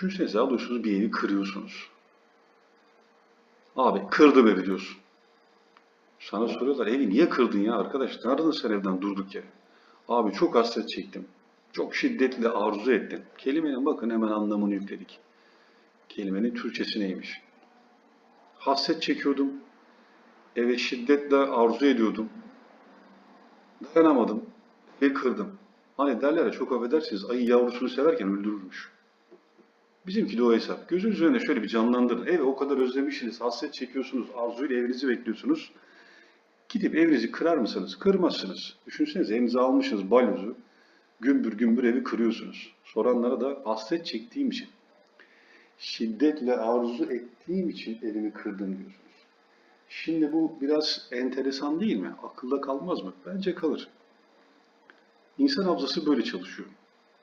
Düşünsenize alıyorsunuz bir evi kırıyorsunuz. Abi kırdım evi diyorsun. Sana soruyorlar evi niye kırdın ya arkadaş? Nereden sen evden durduk yere? Abi çok hasret çektim. Çok şiddetle arzu ettim. Kelimenin bakın hemen anlamını yükledik. Kelimenin Türkçesi neymiş? Hasret çekiyordum. Eve şiddetle arzu ediyordum. Dayanamadım ve kırdım. Hani derler ya çok affedersiniz ayı yavrusunu severken öldürürmüş. Bizimki de o hesap. Gözünüz önüne şöyle bir canlandırın. Evi o kadar özlemişsiniz, hasret çekiyorsunuz, arzuyla evinizi bekliyorsunuz. Gidip evinizi kırar mısınız? Kırmazsınız. Düşünsenize elinize almışsınız balyozu. Gümbür gümbür evi kırıyorsunuz. Soranlara da hasret çektiğim için, şiddetle arzu ettiğim için evimi kırdım diyorsunuz. Şimdi bu biraz enteresan değil mi? Akılda kalmaz mı? Bence kalır. İnsan hafızası böyle çalışıyor.